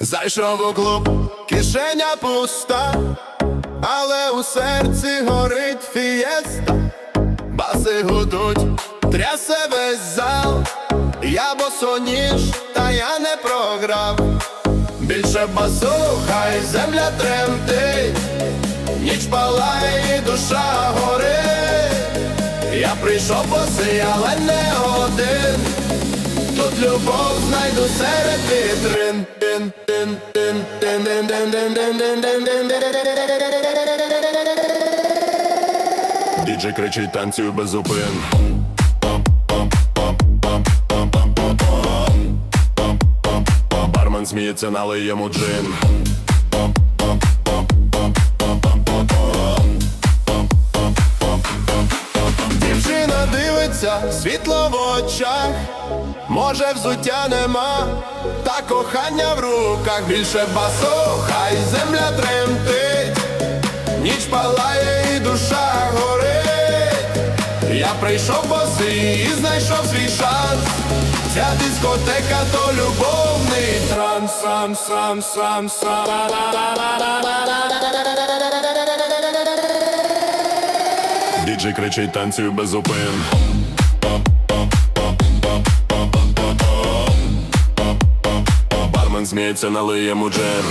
Зайшов у клуб, кишеня пуста, але у серці горить фієста, баси гудуть, трясе весь зал, я босоніж, та я не програв. Більше басу, хай земля тремтить, ніч палає і душа горить. Я прийшов босий, але не один. Тут любов знайду серед вітрин. Діджей кричить танцюю без зупин. Бармен сміється, налий йому джин. Дивиться, світло в очах, може взуття нема, та кохання в руках більше басу, хай земля тремтить, ніч палає і душа горить. Я прийшов босий і знайшов свій шанс. Ця дискотека то любовний транс, сам, сам, сам, сам. Діджей кричить танцюй без зупин. Бармен сміється, налиє йому джин.